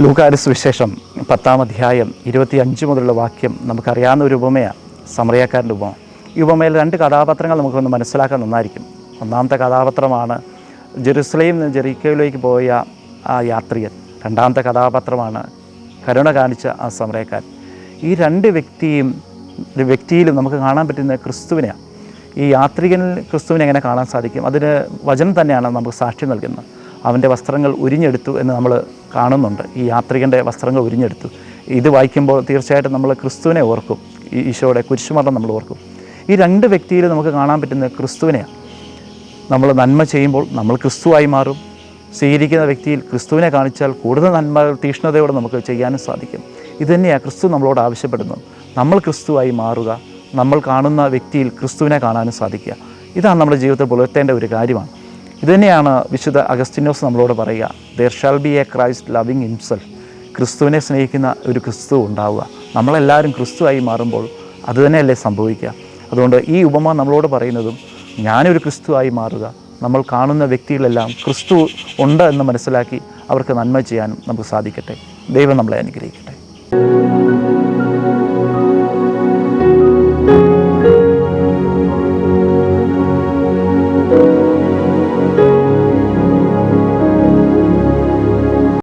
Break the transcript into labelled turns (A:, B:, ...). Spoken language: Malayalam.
A: ലൂക്കാരി സുവിശേഷം പത്താം അധ്യായം ഇരുപത്തി അഞ്ച് മുതലുള്ള വാക്യം നമുക്കറിയാവുന്ന ഒരു ഉപമയാണ് സമറിയക്കാരന്റെ ഉപമ. ഈ ഉപമയിൽ രണ്ട് കഥാപാത്രങ്ങൾ നമുക്കൊന്ന് മനസ്സിലാക്കാൻ നന്നായിരിക്കും. ഒന്നാമത്തെ കഥാപാത്രമാണ് ജെറുസലേം നിന്ന് ജെറിക്കോയിലേക്ക് പോയ ആ യാത്രികൻ. രണ്ടാമത്തെ കഥാപാത്രമാണ് കരുണ കാണിച്ച ആ സമരക്കാരൻ ഈ രണ്ട് വ്യക്തിയും വ്യക്തിയിലും നമുക്ക് കാണാൻ പറ്റുന്ന ക്രിസ്തുവിനെയാണ് ഈ യാത്രികനിൽ ക്രിസ്തുവിനെ എങ്ങനെ കാണാൻ സാധിക്കും? അതിന് വചനം തന്നെയാണ് നമുക്ക് സാക്ഷ്യം നൽകുന്നത്. അവന്റെ വസ്ത്രങ്ങൾ ഉരിഞ്ഞെടുത്തു എന്ന് നമ്മൾ കാണുന്നുണ്ട്. ഈ യാത്രികന്റെ വസ്ത്രങ്ങൾ ഉരിഞ്ഞെടുത്തു. ഇത് വായിക്കുമ്പോൾ തീർച്ചയായിട്ടും നമ്മൾ ക്രിസ്തുവിനെ ഓർക്കും. ഈശോയുടെ കുരിശുമരണം നമ്മൾ ഓർക്കും. ഈ രണ്ട് വ്യക്തിയിൽ നമുക്ക് കാണാൻ പറ്റുന്ന ക്രിസ്തുവിനെയാണ്. നമ്മൾ നന്മ ചെയ്യുമ്പോൾ നമ്മൾ ക്രിസ്തുവായി മാറും. സ്വീകരിക്കുന്ന വ്യക്തിയിൽ ക്രിസ്തുവിനെ കാണിച്ചാൽ കൂടുതൽ നന്മ തീഷ്ണതയോടെ നമുക്ക് ചെയ്യാനും സാധിക്കും. ഇതുതന്നെയാണ് ക്രിസ്തു നമ്മളോട് ആവശ്യപ്പെടുന്നത്. നമ്മൾ ക്രിസ്തുവായി മാറുക നമ്മൾ കാണുന്ന വ്യക്തിയിൽ ക്രിസ്തുവിനെ കാണാനും സാധിക്കുക. ഇതാണ് നമ്മുടെ ജീവിതത്തിൽ പുലർത്തേണ്ട ഒരു കാര്യമാണ്. ഇതുതന്നെയാണ് വിശുദ്ധ അഗസ്റ്റിനോസ് നമ്മളോട് പറയുക. There shall be a Christ loving himself ക്രിസ്തുവിനെ സ്നേഹിക്കുന്ന ഒരു ക്രിസ്തു ഉണ്ടാവുക. നമ്മളെല്ലാവരും ക്രിസ്തുവായി മാറുമ്പോൾ അതുതന്നെയല്ലേ സംഭവിക്കുക. അതുകൊണ്ട് ഈ ഉപമ നമ്മളോട് പറയുന്നതും ഞാനൊരു ക്രിസ്തുവായി മാറുക. നമ്മൾ കാണുന്ന വ്യക്തികളെല്ലാം ക്രിസ്തു ഉണ്ട് എന്ന് മനസ്സിലാക്കി അവർക്ക് നന്മ ചെയ്യാനും നമുക്ക് സാധിക്കട്ടെ. ദൈവം നമ്മളെ അനുഗ്രഹിക്കട്ടെ. thank you